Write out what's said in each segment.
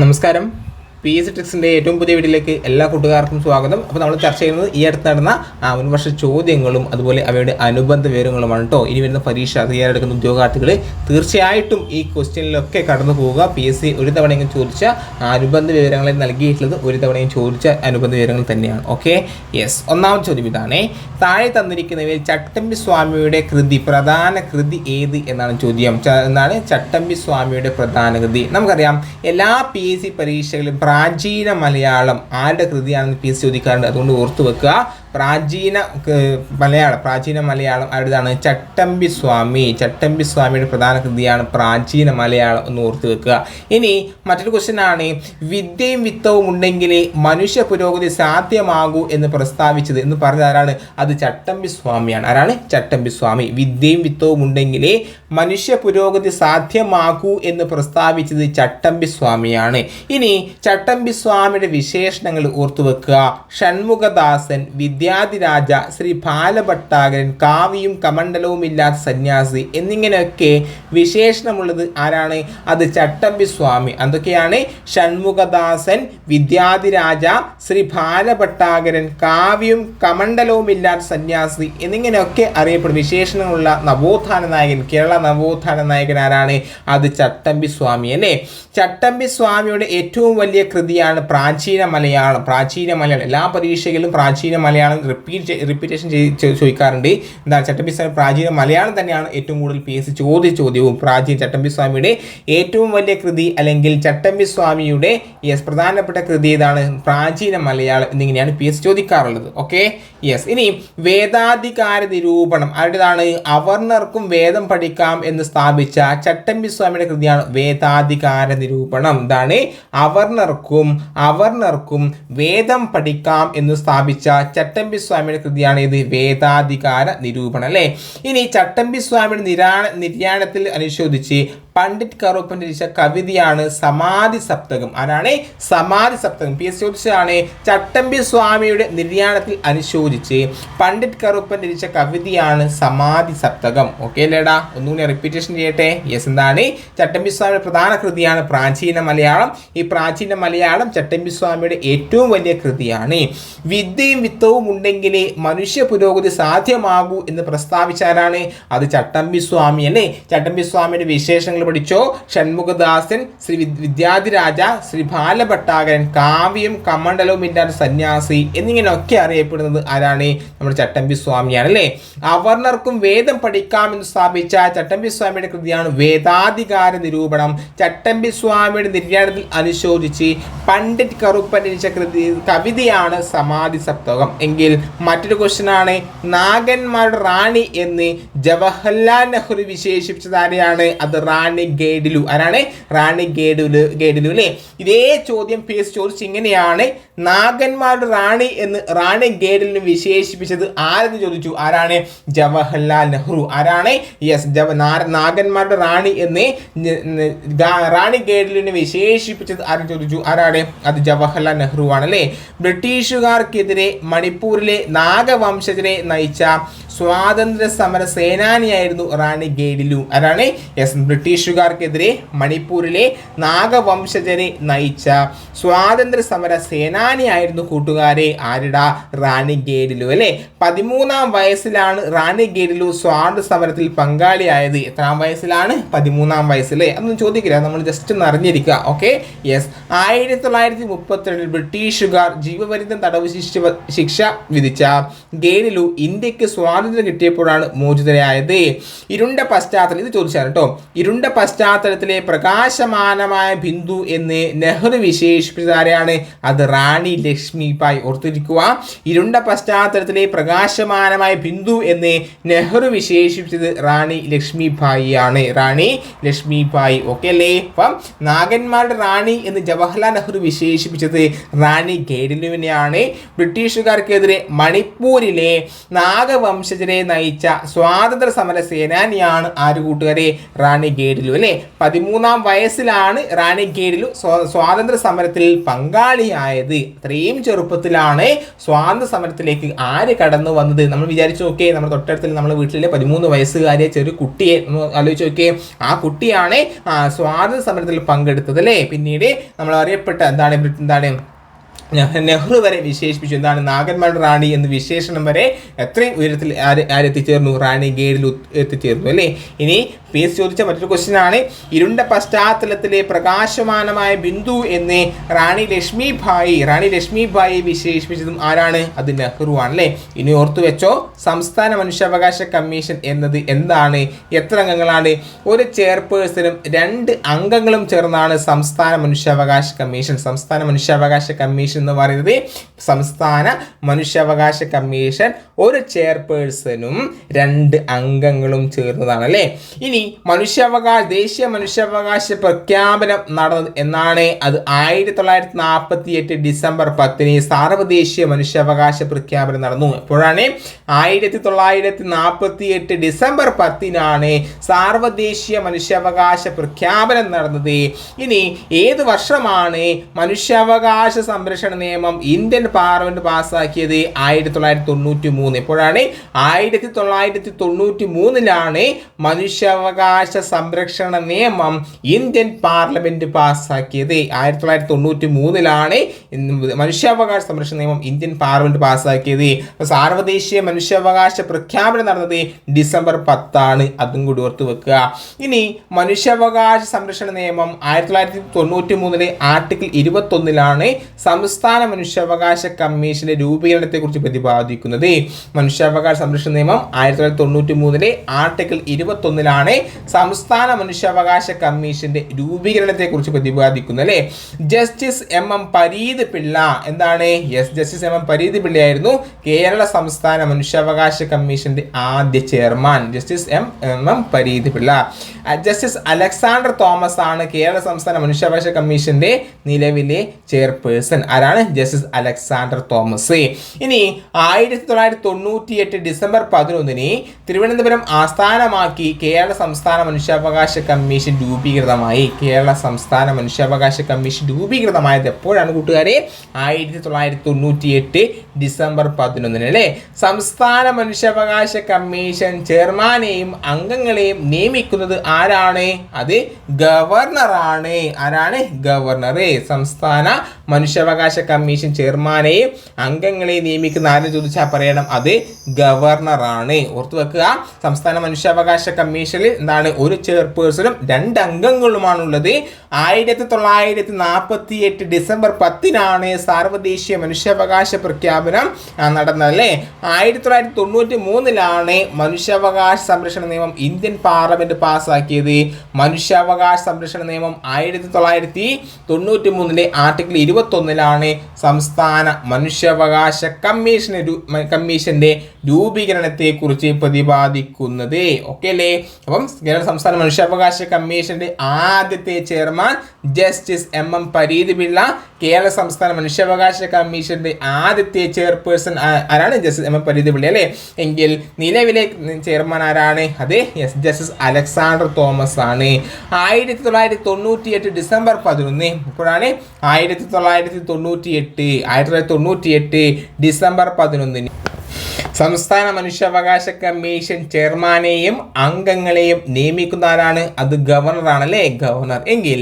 നമസ്കാരം P S ട്രിക്സിന്റെ ഏറ്റവും പുതിയ വീഡിയോയിലേക്ക് എല്ലാ കൂട്ടുകാർക്കും സ്വാഗതം. അപ്പോൾ നമ്മൾ ചർച്ച ചെയ്യുന്നത് ഈ അടുത്ത് നടന്ന മുൻവർഷ ചോദ്യങ്ങളും അതുപോലെ അവയുടെ അനുബന്ധ വിവരങ്ങളുമാണ് കേട്ടോ ഇനി വരുന്ന പരീക്ഷ തയ്യാറെടുക്കുന്ന ഉദ്യോഗാർത്ഥികൾ തീർച്ചയായിട്ടും ഈ ക്വസ്റ്റ്യനിലൊക്കെ കടന്നു പോവുക. പി എസ് സി ഒരു തവണയെങ്കിലും ചോദിച്ച അനുബന്ധ വിവരങ്ങളെ നൽകിയിട്ടുള്ളത് ഒരു തവണയും ചോദിച്ച അനുബന്ധ വിവരങ്ങൾ തന്നെയാണ്. ഓക്കെ യെസ് ഒന്നാമത്തെ ചോദ്യം ഇതാണേ. താഴെ തന്നിരിക്കുന്നവയിൽ ചട്ടമ്പി സ്വാമിയുടെ കൃതി പ്രധാന കൃതി ഏത് എന്നാണ് ചോദ്യം. എന്നാണ് ചട്ടമ്പി സ്വാമിയുടെ പ്രധാന കൃതി. നമുക്കറിയാം എല്ലാ പി എസ് സി പരീക്ഷകളിലും പ്രാചീന മലയാളം ആരുടെ കൃതിയാണെന്ന് പി എസ് ചോദിക്കാറുണ്ട്. അതുകൊണ്ട് ഓർത്തു വെക്കുക. പ്രാചീന മലയാളം പ്രാചീന മലയാളം ആരുടേതാണ് ചട്ടമ്പി സ്വാമി. ചട്ടമ്പി സ്വാമിയുടെ പ്രധാന കൃതിയാണ് പ്രാചീന മലയാളം എന്ന് ഓർത്ത് വെക്കുക. ഇനി മറ്റൊരു ക്വസ്റ്റ്യൻ ആണ് വിദ്യയും വിത്തവും ഉണ്ടെങ്കിലേ മനുഷ്യ പുരോഗതി സാധ്യമാകൂ എന്ന് പ്രസ്താവിച്ചത് എന്ന് പറഞ്ഞത് ആരാണ്? അത് ചട്ടമ്പി സ്വാമിയാണ്. ആരാണ്? ചട്ടമ്പി സ്വാമി. വിദ്യയും വിത്തവും ഉണ്ടെങ്കിലേ മനുഷ്യ പുരോഗതി സാധ്യമാകൂ എന്ന് പ്രസ്താവിച്ചത് ചട്ടമ്പി സ്വാമിയാണ്. ഇനി ചട്ടമ്പി സ്വാമിയുടെ വിശേഷണങ്ങൾ ഓർത്തു വെക്കുക. ഷൺമുഖദാസൻ വിദ്യാധിരാജ ശ്രീ ബാലഭട്ടാകരൻ കാവിയും കമണ്ഡലവും ഇല്ലാത്ത സന്യാസി എന്നിങ്ങനെയൊക്കെ വിശേഷണമുള്ളത് ആരാണ്? അത് ചട്ടമ്പി സ്വാമി. അതൊക്കെയാണ് ഷൺമുഖദാസൻ വിദ്യാധിരാജ ശ്രീ ബാലഭട്ടാകരൻ കാവ്യം കമണ്ഡലവും ഇല്ലാത്ത സന്യാസി എന്നിങ്ങനെയൊക്കെ അറിയപ്പെടും. വിശേഷണമുള്ള നവോത്ഥാന നായകൻ കേരള നവോത്ഥാന നായകൻ ആരാണ്? അത് ചട്ടമ്പി സ്വാമി അല്ലേ? ചട്ടമ്പി സ്വാമിയുടെ ഏറ്റവും വലിയ കൃതിയാണ് പ്രാചീന മലയാളം. പ്രാചീന മലയാളം. എല്ലാ പരീക്ഷകളിലും പ്രാചീന മലയാളം റിപ്പീറ്റ് റിപ്പീറ്റേഷൻ ചോദിക്കാറുണ്ട്. എന്താണ് ചട്ടമ്പി സ്വാമി പ്രാചീന മലയാളം തന്നെയാണ് ഏറ്റവും കൂടുതൽ പി എസ് ചോദ്യ ചോദ്യവും പ്രാചീന ചട്ടമ്പി സ്വാമിയുടെ ഏറ്റവും വലിയ കൃതി അല്ലെങ്കിൽ ചട്ടമ്പി സ്വാമിയുടെ യെസ് പ്രധാനപ്പെട്ട കൃതി ഏതാണ്? പ്രാചീന മലയാളം എന്നിങ്ങനെയാണ് പി എസ് ചോദിക്കാറുള്ളത്. ഓക്കെ യെസ് ഇനി വേദാധികാര നിരൂപണം. ആരുടേതാണ്? അവർണർക്കും വേദം പഠിക്കാം എന്ന് സ്ഥാപിച്ച ചട്ടമ്പി സ്വാമിയുടെ കൃതിയാണ് വേദാധികാര നിരൂപണം. എന്താണ്? അവർണർക്കും അവർണർക്കും വേദം പഠിക്കാം എന്ന് സ്ഥാപിച്ച ചട്ടമ്പി സ്വാമിയുടെ കൃതിയാണ് ഇത് വേദാധികാര നിരൂപണം അല്ലേ? ഇനി ചട്ടമ്പി സ്വാമിയുടെ നിരാണ നിര്യാണത്തിൽ അനുശോധിച്ച് പണ്ഡിറ്റ് കറുപ്പൻ രചിച്ച കവിതയാണ് സമാധി സപ്തകം. ആരാണ്? സമാധി സപ്തകം. പി എസ് ചോദിച്ചതാണ് ചട്ടമ്പി സ്വാമിയുടെ നിര്യാണത്തിൽ അനുശോചിച്ച് പണ്ഡിറ്റ് കറുപ്പൻ രചിച്ച കവിതയാണ് സമാധി സപ്തകം. ഓക്കെ അല്ലേടാ? ഒന്നുകൂടി റിപ്പീറ്റേഷൻ ചെയ്യട്ടെ. യെസ് എന്താണ്? ചട്ടമ്പി സ്വാമിയുടെ പ്രധാന കൃതിയാണ് പ്രാചീന മലയാളം. ഈ പ്രാചീന മലയാളം ചട്ടമ്പി സ്വാമിയുടെ ഏറ്റവും വലിയ കൃതിയാണ്. വിദ്യയും വിത്തവും ഉണ്ടെങ്കിലേ മനുഷ്യ പുരോഗതി സാധ്യമാകൂ എന്ന് പ്രസ്താവിച്ചാരാണ് അത് ചട്ടമ്പി സ്വാമി അല്ലേ? ചട്ടമ്പി സ്വാമിയുടെ വിശേഷങ്ങൾ പഠിച്ചോ? ഷൺമുഖദാസൻ ശ്രീ വിദ്- വിദ്യാധിരാജ ശ്രീ ബാലഭട്ടാകരൻ കാവ്യം കമണ്ഡലവും ഇല്ലാത്ത സന്യാസി എന്നിങ്ങനെയൊക്കെ അറിയപ്പെടുന്നത് ആരാണ്? നമ്മുടെ ചട്ടമ്പി സ്വാമിയാണ് അല്ലേ അവർണർക്കും വേദം പഠിക്കാമെന്ന് സ്ഥാപിച്ച ചട്ടമ്പി സ്വാമിയുടെ കൃതിയാണ് വേദാധികാര നിരൂപണം. ചട്ടമ്പി സ്വാമിയുടെ നിര്യാണത്തിൽ അനുശോചിച്ച് പണ്ഡിറ്റ് കറുപ്പൻ രചിച്ച കൃതി കവിതയാണ് സമാധി സപ്തകം. എങ്കിൽ മറ്റൊരു ക്വസ്റ്റ്യൻ ആണ് നാഗന്മാരുടെ റാണി എന്ന് ജവഹർലാൽ നെഹ്റു വിശേഷിപ്പിച്ചത് ആരെയാണ്? അത് റാണി ഗേഡിലു ആരാണ്? റാണി ഗേഡുലു ഗേഡിലു അല്ലേ? ഇതേ ചോദ്യം പേസ് ചോദിച്ച് ഇങ്ങനെയാണ്. നാഗന്മാരുടെ റാണി എന്ന് റാണി ഗേഡിലിന് വിശേഷിപ്പിച്ചത് ആരെന്ന് ചോദിച്ചു? ആരാണ്? ജവഹർലാൽ നെഹ്റു. ആരാണ്? യെസ് ജവ നാഗന്മാരുടെ റാണി എന്ന് റാണി ഗേഡിലിനെ വിശേഷിപ്പിച്ചത് ആരും ചോദിച്ചു? ആരാണ്? അത് ജവഹർലാൽ നെഹ്റു ആണ് അല്ലേ ബ്രിട്ടീഷുകാർക്കെതിരെ മണിപ്പൂരിലെ നാഗവംശജരെ നയിച്ച സ്വാതന്ത്ര്യ സമര സേനാനിയായിരുന്നു റാണി ഗേഡിലു ആരാണ്? യെസ് ബ്രിട്ടീഷുകാർക്കെതിരെ മണിപ്പൂരിലെ നാഗവംശജരെ നയിച്ച സ്വാതന്ത്ര്യ സമര സേനാനിയായിരുന്നു കൂട്ടുകാരെ ആരുടെ? റാണി ഗേഡിലു അല്ലേ? പതിമൂന്നാം വയസ്സിലാണ് റാണി ഗേഡിലു സ്വാതന്ത്ര്യ സമരത്തിൽ പങ്കാളിയായത്. എത്രാം വയസ്സിലാണ്? പതിമൂന്നാം വയസ്സിലെ അതൊന്നും ചോദിക്കില്ല. നമ്മൾ ജസ്റ്റ് ഒന്ന് അറിഞ്ഞിരിക്കുക ഓക്കെ? യെസ്. ആയിരത്തി തൊള്ളായിരത്തി മുപ്പത്തിരണ്ടിൽ ബ്രിട്ടീഷുകാർ ജീവപര്യന്തം തടവ് ശിക്ഷ ശിക്ഷ വിധിച്ച ഗേഡിലു ഇന്ത്യയ്ക്ക് സ്വാതന്ത്ര്യം കിട്ടിയപ്പോഴാണ് മോചിതരായത്. ഇരുണ്ട പശ്ചാത്തലം ഇത് ചോദിച്ചാണ് കേട്ടോ. ഇരുണ്ട പശ്ചാത്തലത്തിലെ പ്രകാശമാനമായ ബിന്ദു എന്ന് നെഹ്റു വിശേഷിപ്പിച്ചത് ആരെയാണ്? അത് റാണി ലക്ഷ്മിബായി ഓർത്തിരിക്കുക ഇരുണ്ട പശ്ചാത്തലത്തിലെ പ്രകാശമാനമായ ബിന്ദു എന്ന് നെഹ്റു വിശേഷിപ്പിച്ചത് റാണി ലക്ഷ്മി ആണ്. റാണി ലക്ഷ്മിബായി ഓക്കെ അല്ലേ? അപ്പം നാഗന്മാരുടെ റാണി എന്ന് ജവഹർലാൽ നെഹ്റു വിശേഷിപ്പിച്ചത് റാണി ഗേഡിലുവിനെയാണ്. ബ്രിട്ടീഷുകാർക്കെതിരെ മണിപ്പൂരിലെ നാഗവംശ വംശജരെ നയിച്ച സ്വാതന്ത്ര്യ സമര സേനാനിയാണ് ആര് കൂട്ടുകാരെ? റാണി ഗേഡിലു അല്ലേ? പതിമൂന്നാം വയസ്സിലാണ് റാണി ഗേഡിലു സ്വാ- സ്വാതന്ത്ര്യ സമരത്തിൽ പങ്കാളിയായത്. അത്രയും ചെറുപ്പത്തിലാണ് സ്വാതന്ത്ര്യ സമരത്തിലേക്ക് ആര് കടന്നു വന്നത്? നമ്മൾ വിചാരിച്ചു നോക്കിയേ നമ്മുടെ തൊട്ടടുത്തിൽ നമ്മുടെ വീട്ടിലെ പതിമൂന്ന് വയസ്സുകാരെ ചെറിയ കുട്ടിയെ ആലോചിച്ച് നോക്കിയേ. ആ കുട്ടിയാണ് സ്വാതന്ത്ര്യ സമരത്തിൽ പങ്കെടുത്തത് അല്ലേ? പിന്നീട് നമ്മൾ അറിയപ്പെട്ട എന്താണ് എന്താണ്? നെഹ്റു വരെ വിശേഷിപ്പിച്ചു. എന്താണ് നാഗന്മാരുടെ റാണി എന്ന് വിശേഷണം വരെ എത്രയും ഉയരത്തിൽ ആര് ആരെത്തിച്ചേർന്നു? റാണി ഗേഡിൽ എത്തിച്ചേർന്നു അല്ലേ? ഇനി പി എസ് ചോദിച്ച മറ്റൊരു ക്വസ്റ്റ്യൻ ആണ്. ഇരുണ്ട പശ്ചാത്തലത്തിലെ പ്രകാശമാനമായ ബിന്ദു എന്ന് റാണി ലക്ഷ്മി ഭായി റാണി ലക്ഷ്മി ഭായി വിശേഷിപ്പിച്ചതും ആരാണ്? അത് നെഹ്റു ആണ് അല്ലേ? ഇനി ഓർത്തു വെച്ചോ സംസ്ഥാന മനുഷ്യാവകാശ കമ്മീഷൻ എന്നത് എന്താണ്? എത്ര അംഗങ്ങളാണ്? ഒരു ചെയർപേഴ്സണും രണ്ട് അംഗങ്ങളും ചേർന്നാണ് സംസ്ഥാന മനുഷ്യാവകാശ കമ്മീഷൻ. സംസ്ഥാന മനുഷ്യാവകാശ കമ്മീഷൻ എന്ന് പറയുന്നത് സംസ്ഥാന മനുഷ്യാവകാശ കമ്മീഷൻ. ഒരു ചെയർപേഴ്സണും രണ്ട് അംഗങ്ങളും ചേർന്നതാണ് അല്ലേ? ഇനി മനുഷ്യാവകാശ ദേശീയ മനുഷ്യാവകാശ പ്രഖ്യാപനം നടന്നത് എന്നാണ് അത് ആയിരത്തി തൊള്ളായിരത്തി നാൽപ്പത്തി എട്ട് ഡിസംബർ പത്തിന് സാർവദേശീയ മനുഷ്യാവകാശ പ്രഖ്യാപനം നടന്നു. എപ്പോഴാണ് ആയിരത്തി തൊള്ളായിരത്തി നാൽപ്പത്തി എട്ട് ഡിസംബർ പത്തിനാണ് സാർവദേശീയ മനുഷ്യാവകാശ പ്രഖ്യാപനം നടന്നത്. ഇനി ഏത് വർഷമാണ് മനുഷ്യാവകാശ സംരക്ഷണ നിയമം ഇന്ത്യൻ പാർലമെന്റ് പാസ്സാക്കിയത് ആയിരത്തി തൊള്ളായിരത്തി തൊണ്ണൂറ്റി മൂന്ന് എപ്പോഴാണ് ആയിരത്തി തൊള്ളായിരത്തി തൊണ്ണൂറ്റി മൂന്നിലാണ് മനുഷ്യാവകാശ സംരക്ഷണ നിയമം ഇന്ത്യൻ പാർലമെന്റ് പാസ്സാക്കിയത്. ആയിരത്തി തൊള്ളായിരത്തി തൊണ്ണൂറ്റി മൂന്നിലാണ് മനുഷ്യാവകാശ സംരക്ഷണ നിയമം ഇന്ത്യൻ പാർലമെന്റ് പാസ്സാക്കിയത്. സാർവദേശീയ മനുഷ്യാവകാശ പ്രഖ്യാപനം നടന്നത് ഡിസംബർ പത്താണ്. അതും കൂടി ഓർത്ത് വെക്കുക. ഇനി മനുഷ്യാവകാശ സംരക്ഷണ നിയമം ആയിരത്തി തൊള്ളായിരത്തി തൊണ്ണൂറ്റി മൂന്നിലെ ആർട്ടിക്കിൾ ഇരുപത്തൊന്നിലാണ് സംസ്ഥാന മനുഷ്യാവകാശ കമ്മീഷന്റെ രൂപീകരണത്തെ കുറിച്ച് പ്രതിപാദിക്കുന്നത്. മനുഷ്യാവകാശ സംരക്ഷണ നിയമം ആയിരത്തി തൊള്ളായിരത്തി തൊണ്ണൂറ്റി മൂന്നിലെ ആർട്ടിക്കിൾ ഇരുപത്തൊന്നിലാണ് സംസ്ഥാന മനുഷ്യാവകാശ കമ്മീഷന്റെ രൂപീകരണത്തെ കുറിച്ച് പ്രതിപാദിക്കുന്നു അല്ലേ? Justice M M Pareeth Pillai എന്താണ്? Yes justice M M Pareeth പിള്ളയായിരുന്നു Kerala സംസ്ഥാന മനുഷ്യാവകാശ കമ്മീഷന്റെ ആദ്യ chairman. Justice M M M Pareeth Pillai justice Alexander Thomas ആണ് കേരള സംസ്ഥാന മനുഷ്യാവകാശ കമ്മീഷന്റെ നിലവിലെ ചെയർപേഴ്സൺ. ആരാണ്? Justice Alexander Thomas. ഇനി ആയിരത്തി തൊള്ളായിരത്തി തൊണ്ണൂറ്റി എട്ട് ഡിസംബർ പതിനൊന്നിന് തിരുവനന്തപുരം ആസ്ഥാനമാക്കി കേരള സംസ്ഥാന മനുഷ്യാവകാശ കമ്മീഷൻ രൂപീകൃതമായി. കേരള സംസ്ഥാന മനുഷ്യാവകാശ കമ്മീഷൻ രൂപീകൃതമായത് എപ്പോഴാണ് കൂട്ടുകാരെ? ആയിരത്തി തൊള്ളായിരത്തി തൊണ്ണൂറ്റി എട്ട് ഡിസംബർ പതിനൊന്നിന് അല്ലേ? സംസ്ഥാന മനുഷ്യാവകാശ കമ്മീഷൻ ചെയർമാനെയും അംഗങ്ങളെയും നിയമിക്കുന്നത് ആരാണ്? അത് ഗവർണറാണ്. ആരാണ്? ഗവർണർ സംസ്ഥാന മനുഷ്യാവകാശ കമ്മീഷൻ ചെയർമാനെയും അംഗങ്ങളെയും നിയമിക്കുന്ന ആരെന്ന് ചോദിച്ചാൽ പറയണം. അത് ഗവർണറാണ്. ഓർത്തു വെക്കുക. സംസ്ഥാന മനുഷ്യാവകാശ കമ്മീഷനിൽ എന്താണ്? ഒരു ചെയർപേഴ്സണും രണ്ട് അംഗങ്ങളുമാണുള്ളത്. ആയിരത്തി തൊള്ളായിരത്തി നാൽപ്പത്തി എട്ട് ഡിസംബർ പത്തിനാണ് സാർവദേശീയ മനുഷ്യാവകാശ പ്രഖ്യാപനം നടന്നത് അല്ലേ ആയിരത്തി തൊള്ളായിരത്തി തൊണ്ണൂറ്റി മൂന്നിലാണ് മനുഷ്യാവകാശ സംരക്ഷണ നിയമം ഇന്ത്യൻ പാർലമെന്റ് പാസ്സാക്കിയത്. മനുഷ്യാവകാശ സംരക്ഷണ നിയമം ആയിരത്തി തൊള്ളായിരത്തി തൊണ്ണൂറ്റി മൂന്നിലെ ആർട്ടിക്കിൾ ഇരുപത്തൊന്നിലാണ് സംസ്ഥാന മനുഷ്യാവകാശ കമ്മീഷന് കമ്മീഷന്റെ രൂപീകരണത്തെ കുറിച്ച് പ്രതിപാദിക്കുന്നത്. ഓക്കെ അല്ലേ? അപ്പം സംസ്ഥാന മനുഷ്യാവകാശ കമ്മീഷന്റെ ആദ്യത്തെ chairman justice M M Pareeth Pillai Kerala സംസ്ഥാന മനുഷ്യാവകാശ കമ്മീഷന്റെ ആദ്യത്തെ ചെയർപേഴ്സൺ ആരാണ് justice M M Pareeth Pillai അല്ലേ? എങ്കിൽ നിലവിലെ ചെയർമാൻ ആരാണ്? അതെ യെസ് ജസ്റ്റിസ് അലക്സാണ്ടർ തോമസ് ആണ്. ആയിരത്തി തൊള്ളായിരത്തി തൊണ്ണൂറ്റി എട്ട് ഡിസംബർ പതിനൊന്ന് ഇപ്പോഴാണ് ആയിരത്തി തൊള്ളായിരത്തി തൊണ്ണൂറ്റി എട്ട് ആയിരത്തി തൊള്ളായിരത്തി തൊണ്ണൂറ്റി എട്ട് ഡിസംബർ പതിനൊന്നിന്. സംസ്ഥാന മനുഷ്യാവകാശ കമ്മീഷൻ ചെയർമാനെയും അംഗങ്ങളെയും നിയമിക്കുന്ന ആരാണ്? അത് ഗവർണറാണ് അല്ലേ ഗവർണർ. എങ്കിൽ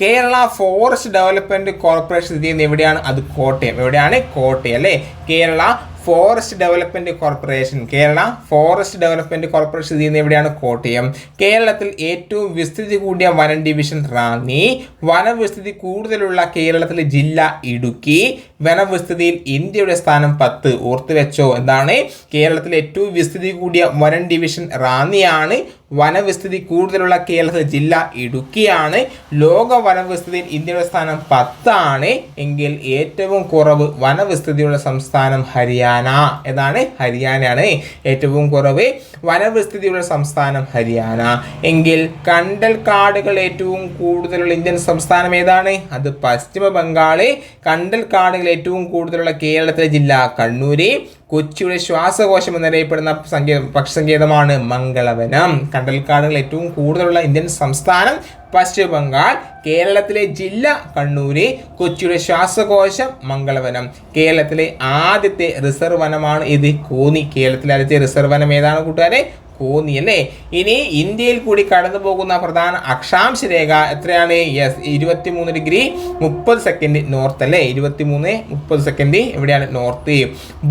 കേരള ഫോറസ്റ്റ് ഡെവലപ്മെന്റ് കോർപ്പറേഷൻ സ്ഥിതി ചെയ്യുന്നത് എവിടെയാണ്? അത് കോട്ടയം. എവിടെയാണ്? കോട്ടയം അല്ലേ? Kerala forest development corporation. Kerala forest development corporation സ്ഥിതി ചെയ്യുന്നത് എവിടെയാണ്? കോട്ടയം. കേരളത്തിൽ ഏറ്റവും വിസ്തൃതി കൂടിയ വനം ഡിവിഷൻ റാന്നി. വനവിസ്തൃതി കൂടുതലുള്ള കേരളത്തിലെ ജില്ല ഇടുക്കി. വനവിസ്തൃതിയിൽ ഇന്ത്യയുടെ സ്ഥാനം പത്ത്. ഓർത്തുവെച്ചോ? എന്താണ്? കേരളത്തിലെ ഏറ്റവും വിസ്തൃതി കൂടിയ വനം ഡിവിഷൻ റാന്നിയാണ്. വനവിസ്തൃതി കൂടുതലുള്ള കേരളത്തിലെ ജില്ല ഇടുക്കിയാണ്. ലോക വനവിസ്തൃതിയിൽ ഇന്ത്യയുടെ സ്ഥാനം പത്താണ്. എങ്കിൽ ഏറ്റവും കുറവ് വനവിസ്തൃതിയുള്ള സംസ്ഥാനം ഹരിയാന. എന്നാണ് ഹരിയാനയാണ്. ഏറ്റവും കുറവ് വനവിസ്തൃതിയുള്ള സംസ്ഥാനം ഹരിയാന. എങ്കിൽ കണ്ടൽ കാടുകൾ ഏറ്റവും കൂടുതലുള്ള ഇന്ത്യൻ സംസ്ഥാനം ഏതാണ്? അത് പശ്ചിമ ബംഗാൾ കണ്ടൽ കാടുകൾ ഏറ്റവും കൂടുതലുള്ള കേരളത്തിലെ ജില്ല കണ്ണൂര്. കൊച്ചിയുടെ ശ്വാസകോശം എന്നറിയപ്പെടുന്ന സങ്കേ പക്ഷിസങ്കേതമാണ് മംഗളവനം. കണ്ടൽക്കാടുകൾ ഏറ്റവും കൂടുതലുള്ള ഇന്ത്യൻ സംസ്ഥാനം പശ്ചിമ ബംഗാൾ കേരളത്തിലെ ജില്ല കണ്ണൂര് കൊച്ചിയുടെ ശ്വാസകോശം മംഗളവനം. കേരളത്തിലെ ആദ്യത്തെ റിസർവ് വനമാണ് ഇത്. കോന്നി കേരളത്തിലെ ആദ്യത്തെ റിസർവ് വനം ഏതാണ് കൂട്ടുകാരെ? കോന്നി അല്ലേ? ഇനി ഇന്ത്യയിൽ കൂടി കടന്നു പോകുന്ന പ്രധാന അക്ഷാംശ രേഖ എത്രയാണ്? യെസ് ഇരുപത്തി മൂന്ന് ഡിഗ്രി മുപ്പത് സെക്കൻഡ് നോർത്ത് അല്ലേ? ഇരുപത്തി മൂന്ന് മുപ്പത് സെക്കൻഡ് എവിടെയാണ് നോർത്ത്.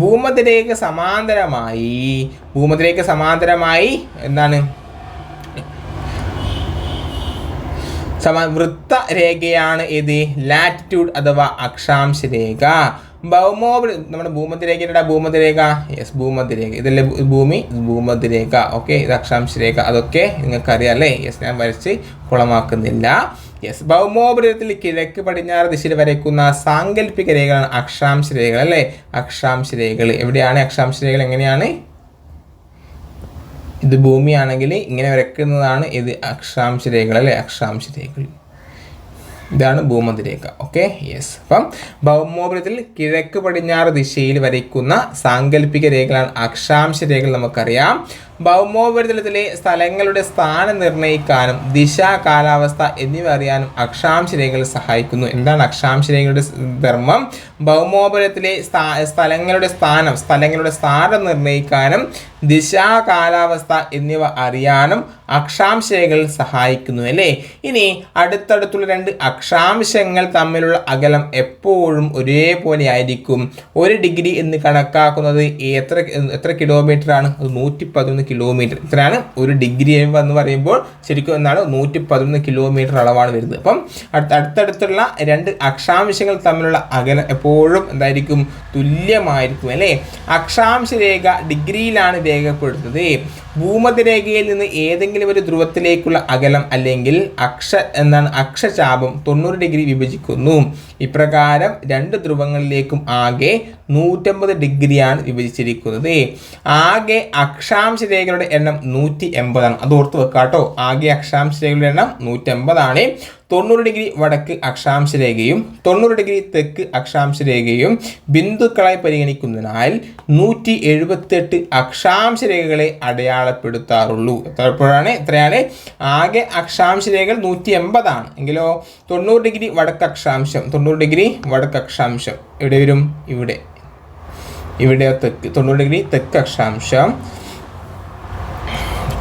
ഭൂമധ്യരേഖ സമാന്തരമായി. ഭൂമധ്യരേഖ സമാന്തരമായി എന്താണ്? സമ വൃത്തരേഖയാണ് ഇത് ലാറ്റിറ്റ്യൂഡ് അഥവാ അക്ഷാംശ രേഖ. ഭൗമോപരി നമ്മുടെ ഭൂമത്തിരേഖ എന്നടാ ഭൂമത്തിരേഖ യെസ് ഭൂമത്തിരേഖ ഇതല്ലേ ഭൂമി? ഭൂമത്തിരേഖ ഓക്കെ ഇത് അക്ഷാംശ രേഖ അതൊക്കെ നിങ്ങൾക്കറിയാം അല്ലേ? യെസ് ഞാൻ വരച്ച് കുളമാക്കുന്നില്ല. യെസ് ഭൗമോപരിതത്തിൽ കിഴക്ക് പടിഞ്ഞാറ് ദിശയിൽ വരയ്ക്കുന്ന സാങ്കല്പിക രേഖകളാണ് അക്ഷാംശ രേഖകൾ അല്ലേ? അക്ഷാംശ രേഖകൾ എവിടെയാണ് അക്ഷാംശ രേഖകൾ എങ്ങനെയാണ്? ഇത് ഭൂമിയാണെങ്കിൽ ഇങ്ങനെ വരയ്ക്കുന്നതാണ് ഇത് അക്ഷാംശ രേഖകൾ അല്ലേ? അക്ഷാംശ രേഖകൾ ഇതാണ് ഭൂമധ്യരേഖ. ഓക്കെ യെസ് അപ്പം ഭൗമോപരിതലത്തിൽ കിഴക്ക് പടിഞ്ഞാറ് ദിശയിൽ വരയ്ക്കുന്ന സാങ്കല്പിക രേഖകളാണ് അക്ഷാംശ രേഖകൾ നമുക്കറിയാം. ഭൗമോപരിതലത്തിലെ സ്ഥലങ്ങളുടെ സ്ഥാനം നിർണയിക്കാനും ദിശ കാലാവസ്ഥ എന്നിവ അറിയാനും അക്ഷാംശരേഖകൾ സഹായിക്കുന്നു. എന്താണ് അക്ഷാംശ രേഖകളുടെ ധർമ്മം? ഭൗമോപരിതലത്തിലെ സ്ഥലങ്ങളുടെ സ്ഥാനം സ്ഥലങ്ങളുടെ സ്ഥാനം നിർണയിക്കാനും ദിശ കാലാവസ്ഥ എന്നിവ അറിയാനും അക്ഷാംശരേഖകൾ സഹായിക്കുന്നു അല്ലേ? ഇനി അടുത്തടുത്തുള്ള രണ്ട് അക്ഷാംശങ്ങൾ തമ്മിലുള്ള അകലം എപ്പോഴും ഒരേപോലെ ആയിരിക്കും. ഒരു ഡിഗ്രി എന്ന് കണക്കാക്കുന്നത് എത്ര എത്ര കിലോമീറ്റർ ആണ് അത് നൂറ്റി പതിനൊന്ന് കിലോമീറ്റർ ഇത്രയാണ് ഒരു ഡിഗ്രി എന്ന് പറയുമ്പോൾ ശരിക്കും എന്നാണ് നൂറ്റി പതിനൊന്ന് കിലോമീറ്റർ അളവാണ് വരുന്നത്. അപ്പം അടുത്ത അടുത്തടുത്തുള്ള രണ്ട് അക്ഷാംശങ്ങൾ തമ്മിലുള്ള അകലം എപ്പോഴും എന്തായിരിക്കും? തുല്യമായിരിക്കും അല്ലേ? അക്ഷാംശ രേഖ ഡിഗ്രിയിലാണ് രേഖപ്പെടുത്തുന്നത്. ഭൂമധ്യരേഖയിൽ നിന്ന് ഏതെങ്കിലും ഒരു ധ്രുവത്തിലേക്കുള്ള അകലം അല്ലെങ്കിൽ അക്ഷ എന്താണ് അക്ഷചാപം തൊണ്ണൂറ് ഡിഗ്രി വിഭജിക്കുന്നു. ഇപ്രകാരം രണ്ട് ധ്രുവങ്ങളിലേക്കും ആകെ നൂറ്റമ്പത് ഡിഗ്രിയാണ് വിഭജിച്ചിരിക്കുന്നത്. ആകെ അക്ഷാംശ രേഖകളുടെ എണ്ണം നൂറ്റി എൺപതാണ് അത് ഓർത്ത് വെക്കാട്ടോ. ആകെ അക്ഷാംശ രേഖകളുടെ എണ്ണം നൂറ്റമ്പതാണ്. തൊണ്ണൂറ് ഡിഗ്രി വടക്ക് അക്ഷാംശ രേഖയും തൊണ്ണൂറ് ഡിഗ്രി തെക്ക് അക്ഷാംശ രേഖയും ബിന്ദുക്കളായി പരിഗണിക്കുന്നതിനാൽ നൂറ്റി എഴുപത്തെട്ട് അക്ഷാംശ രേഖകളെ അടയാളപ്പെടുത്താറുള്ളൂ. എത്രപ്പോഴാണ് എത്രയാണ്? ആകെ അക്ഷാംശ രേഖകൾ നൂറ്റി എൺപതാണ്. എങ്കിലോ തൊണ്ണൂറ് ഡിഗ്രി വടക്ക് അക്ഷാംശം. തൊണ്ണൂറ് ഡിഗ്രി വടക്ക് അക്ഷാംശം. ഇവിടെ വരും? ഇവിടെ. ഇവിടെ തെക്ക്. തൊണ്ണൂറ് ഡിഗ്രി തെക്ക് അക്ഷാംശം.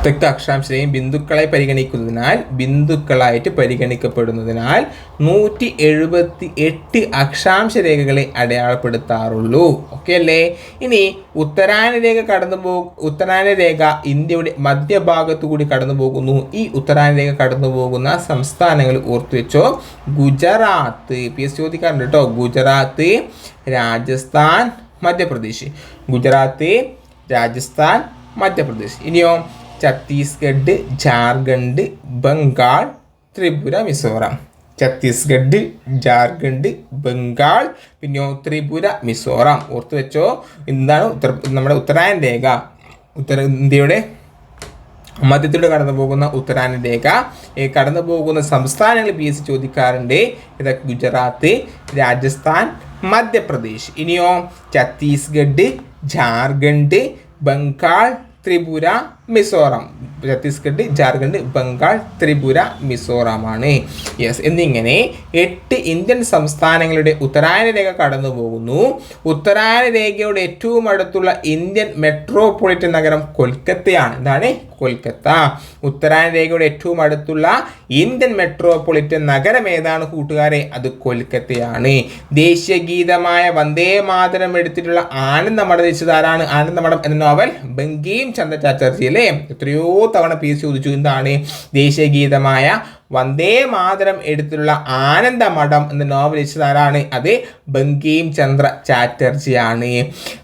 തെക്ക് അക്ഷാംശരെയും ബിന്ദുക്കളെ പരിഗണിക്കുന്നതിനാൽ ബിന്ദുക്കളായിട്ട് പരിഗണിക്കപ്പെടുന്നതിനാൽ നൂറ്റി എഴുപത്തി എട്ട് അക്ഷാംശ രേഖകളെ അടയാളപ്പെടുത്താറുള്ളൂ. ഓക്കെ അല്ലേ? ഇനി ഉത്തരായന രേഖ കടന്നു പോ ഉത്തരായന രേഖ ഇന്ത്യയുടെ മധ്യഭാഗത്തു കൂടി കടന്നു പോകുന്നു ഈ ഉത്തരായന രേഖ കടന്നു പോകുന്ന സംസ്ഥാനങ്ങൾ ഓർത്തു വെച്ചോ? ഗുജറാത്ത്. പി എസ് ചോദിക്കാറുണ്ട് കേട്ടോ. ഗുജറാത്ത് രാജസ്ഥാൻ മധ്യപ്രദേശ്. ഗുജറാത്ത് രാജസ്ഥാൻ മധ്യപ്രദേശ്. ഇനിയോ ഛത്തീസ്ഗഡ് ജാർഖണ്ഡ് ബംഗാൾ ത്രിപുര മിസോറാം. ഛത്തീസ്ഗഡ് ജാർഖണ്ഡ് ബംഗാൾ പിന്നെ ത്രിപുര മിസോറാം. ഓർത്ത് വെച്ചോ എന്താണ് ഉത്തർ നമ്മുടെ ഉത്തരായൻ രേഖ. ഉത്തര ഇന്ത്യയുടെ മധ്യത്തിലൂടെ കടന്നു പോകുന്ന ഉത്തരായന രേഖ. കടന്നു പോകുന്ന സംസ്ഥാനങ്ങൾ പി എസ് ചോദിക്കാറുണ്ട്. ഇതൊക്കെ ഗുജറാത്ത് രാജസ്ഥാൻ മധ്യപ്രദേശ്. ഇനിയോ ഛത്തീസ്ഗഡ് ജാർഖണ്ഡ് ബംഗാൾ ത്രിപുര മിസോറാം ഛത്തീസ്ഗഡ് ജാർഖണ്ഡ് ബംഗാൾ ത്രിപുര മിസോറാമാണ്. യെസ് എന്നിങ്ങനെ എട്ട് ഇന്ത്യൻ സംസ്ഥാനങ്ങളുടെ ഉത്തരായന രേഖ കടന്നു പോകുന്നു ഉത്തരായന രേഖയുടെ ഏറ്റവും അടുത്തുള്ള ഇന്ത്യൻ മെട്രോപൊളിറ്റൻ നഗരം കൊൽക്കത്തയാണ്. എന്താണ്? കൊൽക്കത്ത. ഉത്തരായന രേഖയുടെ ഏറ്റവും അടുത്തുള്ള ഇന്ത്യൻ മെട്രോപൊളിറ്റൻ നഗരം ഏതാണ് കൂട്ടുകാരെ? അത് കൊൽക്കത്തയാണ്. ദേശീയഗീതമായ വന്ദേ മാതരം എടുത്തിട്ടുള്ള ആനന്ദമഠം രചിച്ചതാരാണ് ആനന്ദമഠം എന്ന നോവൽ ബംഗീം ചന്ദ്ര ചാറ്റർജി അല്ലേ? എത്രയോ തവണ പി എസ് ചോദിച്ചു എന്താണ് ദേശീയ ഗീതമായ വന്ദേ മാതരം എടുത്തിട്ടുള്ള ആനന്ദമഠം എന്ന നോവൽ രചിച്ചത് അത് ബംഗീം ചന്ദ്ര ചാറ്റർജിയാണ്.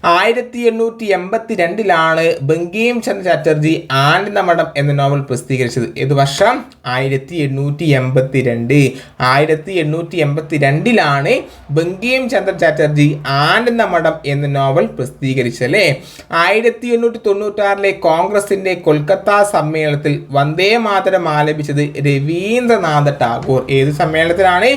ആയിരത്തി എണ്ണൂറ്റി എൺപത്തി രണ്ടിലാണ് ബംഗീം ചന്ദ്ര ചാറ്റർജി ആനന്ദമഠം എന്ന നോവൽ പ്രസിദ്ധീകരിച്ചത്. ഏത് വർഷം? ആയിരത്തി എണ്ണൂറ്റി എൺപത്തി രണ്ട് ആയിരത്തി എണ്ണൂറ്റി എൺപത്തി രണ്ടിലാണ് ബംഗീം ചന്ദ്ര ചാറ്റർജി ആനന്ദമഠം എന്ന നോവൽ പ്രസിദ്ധീകരിച്ചത് അല്ലേ? ആയിരത്തി എണ്ണൂറ്റി തൊണ്ണൂറ്റാറിലെ കോൺഗ്രസിന്റെ കൊൽക്കത്ത സമ്മേളനത്തിൽ വന്ദേ മാതരം ആലപിച്ചത് രവീന്ദ്ര രവീന്ദ്രനാഥ ടാഗോർ ഏത് സമ്മേളനത്തിലാണ്?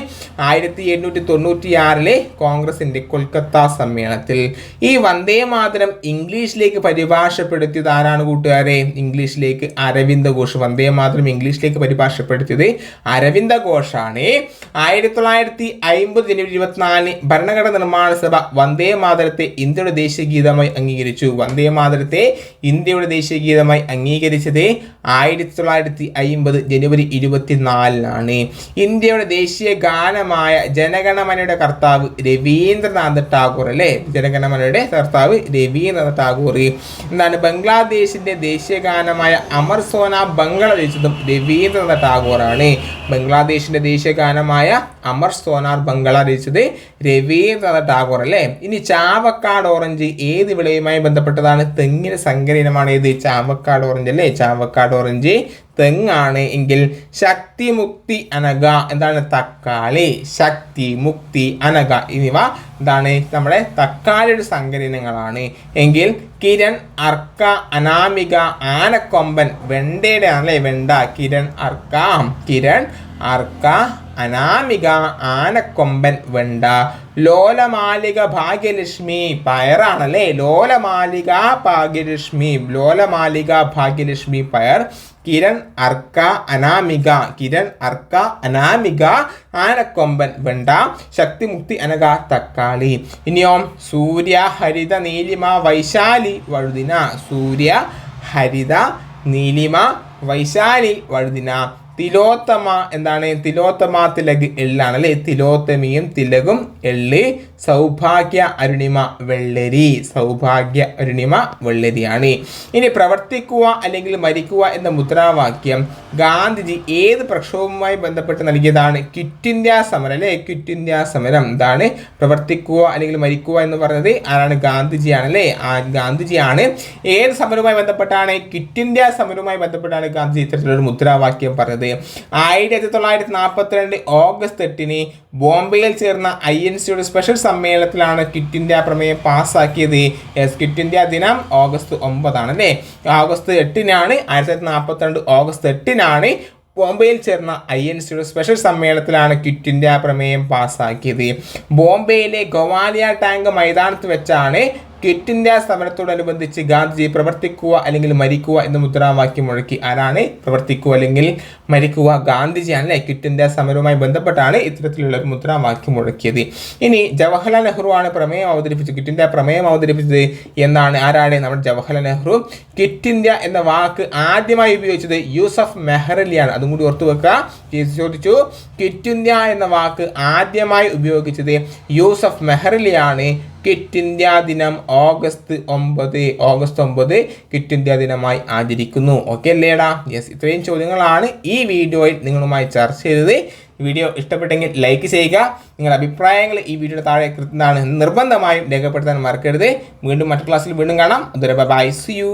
ആയിരത്തി എണ്ണൂറ്റി തൊണ്ണൂറ്റി ആറിലെ കോൺഗ്രസിന്റെ കൊൽക്കത്ത സമ്മേളനത്തിൽ. ഈ വന്ദേ മാതരം ഇംഗ്ലീഷിലേക്ക് പരിഭാഷപ്പെടുത്തിയത് ആരാണ് കൂട്ടുകാരെ? ഇംഗ്ലീഷിലേക്ക് അരവിന്ദ ഘോഷ്. വന്ദേ മാതരം ഇംഗ്ലീഷിലേക്ക് പരിഭാഷപ്പെടുത്തിയത് അരവിന്ദ ഘോഷാണ്. ആയിരത്തി തൊള്ളായിരത്തി അമ്പത് ജനുവരി ഇരുപത്തിനാലിന് ഭരണഘടന നിർമ്മാണ സഭ വന്ദേ മാതരത്തെ ഇന്ത്യയുടെ ദേശീയ ഗീതമായി അംഗീകരിച്ചു. വന്ദേ മാതരത്തെ ഇന്ത്യയുടെ ദേശീയ ഗീതമായി അംഗീകരിച്ചത് ആയിരത്തി തൊള്ളായിരത്തി അമ്പത് ജനുവരി ഇരുപത്തിനാലിനാണ് ഇന്ത്യയുടെ ദേശീയ ഗാനമായ ജനഗണമനയുടെ കർത്താവ് രവീന്ദ്രനാഥ് ടാഗോർ അല്ലേ? ജനഗണമനയുടെ കർത്താവ് രവീന്ദ്രനാഥ് ടാഗോർ. എന്താണ് ബംഗ്ലാദേശിന്റെ ദേശീയ ഗാനമായ അമർ സോന ബംഗള രചിച്ചതും രവീന്ദ്രനാഥ് ടാഗോറാണ് ബംഗ്ലാദേശിന്റെ ദേശീയ ഗാനമായ അമർ സോനാർ ബംഗള രചിച്ചത് രവീന്ദ്രനാഥ് ടാഗോർ അല്ലേ? ഇനി ചാവക്കാട് ഓറഞ്ച് ഏത് വിളയുമായി ബന്ധപ്പെട്ടതാണ്? തെങ്ങിന് സങ്കര ഇനമാണ് ഏത്? ചാവക്കാട് ഓറഞ്ച് അല്ലേ? ചാവക്കാട് ഓറഞ്ച് തെങ്ങാണ് എങ്കിൽ ശക്തി മുക്തി അനക എന്താണ് തക്കാളി. ശക്തി മുക്തി അനക എന്നിവ എന്താണ് നമ്മുടെ തക്കാളിയുടെ സങ്കരയിനങ്ങളാണ്. എങ്കിൽ കിരൺ അർക്ക അനാമിക ആനക്കൊമ്പൻ വെണ്ടയുടെ ആണല്ലേ? വെണ്ട കിരൺ അർക്ക. കിരൺ അർക്ക അനാമിക ആനക്കൊമ്പൻ വെണ്ട. ലോലമാലിക ഭാഗ്യലക്ഷ്മി പയറാണല്ലേ? ലോലമാലിക ഭാഗ്യലക്ഷ്മി ലോലമാലിക ഭാഗ്യലക്ഷ്മി പയർ. കിരൺ അർക്ക അനാമിക. കിരൺ അർക്ക അനാമിക ആനക്കൊമ്പൻ വെണ്ട ശക്തിമുക്തി അനക തക്കാളി. ഇനിയോ സൂര്യ ഹരിത നീലിമ വൈശാലി വഴുതിന. സൂര്യ ഹരിത നീലിമ വൈശാലി വഴുതിന. തിലോത്തമ എന്താണ്? തിലോത്തമ തിലക് എള്ളാണ് അല്ലേ? തിലോത്തമിയും തിലകും എള്ള്. സൗഭാഗ്യ അരുണിമ വെള്ളരി. സൗഭാഗ്യ അരുണിമ വെള്ളരിയാണ്. ഇനി പ്രവർത്തിക്കുക അല്ലെങ്കിൽ മരിക്കുക എന്ന മുദ്രാവാക്യം ഗാന്ധിജി ഏത് പ്രക്ഷോഭവുമായി ബന്ധപ്പെട്ട് നൽകിയതാണ്? ക്വിറ്റ് ഇന്ത്യ സമരം അല്ലേ? ക്വിറ്റ് ഇന്ത്യ സമരം. ഇതാണ് പ്രവർത്തിക്കുക അല്ലെങ്കിൽ മരിക്കുക എന്ന് പറഞ്ഞത്. ആരാണ്? ഗാന്ധിജിയാണ് അല്ലേ? ആ ഗാന്ധിജിയാണ്. ഏത് സമരവുമായി ബന്ധപ്പെട്ടാണ്? ക്വിറ്റ് ഇന്ത്യ സമരവുമായി ബന്ധപ്പെട്ടാണ് ഗാന്ധിജി ഇത്തരത്തിലൊരു മുദ്രാവാക്യം പറഞ്ഞത്. ആയിരത്തി തൊള്ളായിരത്തി നാൽപ്പത്തിരണ്ട് ഓഗസ്റ്റ് എട്ടിന് ബോംബെയിൽ ചേർന്ന ഐ എൻ സിയുടെ സ്പെഷ്യൽ സമ്മേളനത്തിലാണ് ക്വിറ്റ് ഇന്ത്യ പ്രമേയം പാസ്സാക്കിയത്. യെസ് ക്വിറ്റ് ഇന്ത്യ ദിനം ഓഗസ്റ്റ് ഒമ്പതാണ് അല്ലേ ഓഗസ്റ്റ് എട്ടിനാണ് ആയിരത്തി തൊള്ളായിരത്തി നാൽപ്പത്തിരണ്ട് ഓഗസ്റ്റ് എട്ടിനാണ് ബോംബെയിൽ ചേർന്ന ഐ എൻ സിയുടെ സ്പെഷ്യൽ സമ്മേളനത്തിലാണ് ക്വിറ്റ് ഇന്ത്യ പ്രമേയം പാസ്സാക്കിയത്. ബോംബെയിലെ ഗോവാലിയ ടാങ്ക് മൈതാനത്ത് വെച്ചാണ് ക്വിറ്റ് ഇന്ത്യ സമരത്തോടനുബന്ധിച്ച് ഗാന്ധിജി പ്രവർത്തിക്കുക അല്ലെങ്കിൽ മരിക്കുക എന്ന മുദ്രാവാക്യം മുഴക്കി ആരാണ്? പ്രവർത്തിക്കുക അല്ലെങ്കിൽ മരിക്കുക ഗാന്ധിജിയാണ്. അല്ലെ ക്വിറ്റ് ഇന്ത്യ സമരവുമായി ബന്ധപ്പെട്ടാണ് ഇത്തരത്തിലുള്ള ഒരു മുദ്രാവാക്യം മുഴക്കിയത്. ഇനി ജവഹർലാൽ നെഹ്റു ആണ് പ്രമേയം അവതരിപ്പിച്ചത്. ക്വിറ്റ് ഇന്ത്യ പ്രമേയം അവതരിപ്പിച്ചത് എന്നാണ്. ആരാണ്? നമ്മുടെ ജവഹർലാൽ നെഹ്റു. ക്വിറ്റ് ഇന്ത്യ എന്ന വാക്ക് ആദ്യമായി ഉപയോഗിച്ചത് യൂസഫ് മെഹ്റലിയാണ്. അതും കൂടി ഓർത്തു വെക്കുക. ചോദിച്ചു ക്വിറ്റ് ഇന്ത്യ എന്ന വാക്ക് ആദ്യമായി ഉപയോഗിച്ചത് യൂസഫ് മെഹ്റലിയാണ്. ക്വിറ്റ് ഇന്ത്യ ദിനം ഓഗസ്റ്റ് ഒമ്പത് ഓഗസ്റ്റ് ഒമ്പത് ക്വിറ്റ് ഇന്ത്യ ദിനമായി ആചരിക്കുന്നു. ഓക്കെ അല്ലേടാ? യെസ് ഇത്രയും ചോദ്യങ്ങളാണ് ഈ വീഡിയോയിൽ നിങ്ങളുമായി ചർച്ച ചെയ്തത്. വീഡിയോ ഇഷ്ടപ്പെട്ടെങ്കിൽ ലൈക്ക് ചെയ്യുക. നിങ്ങളുടെ അഭിപ്രായങ്ങൾ ഈ വീഡിയോയുടെ താഴെ കൃത്യമാണ് നിർബന്ധമായും രേഖപ്പെടുത്താൻ മറക്കരുത്. വീണ്ടും മറ്റു ക്ലാസ്സിൽ വീണ്ടും കാണാം. അതുവരെ ബൈ സി യു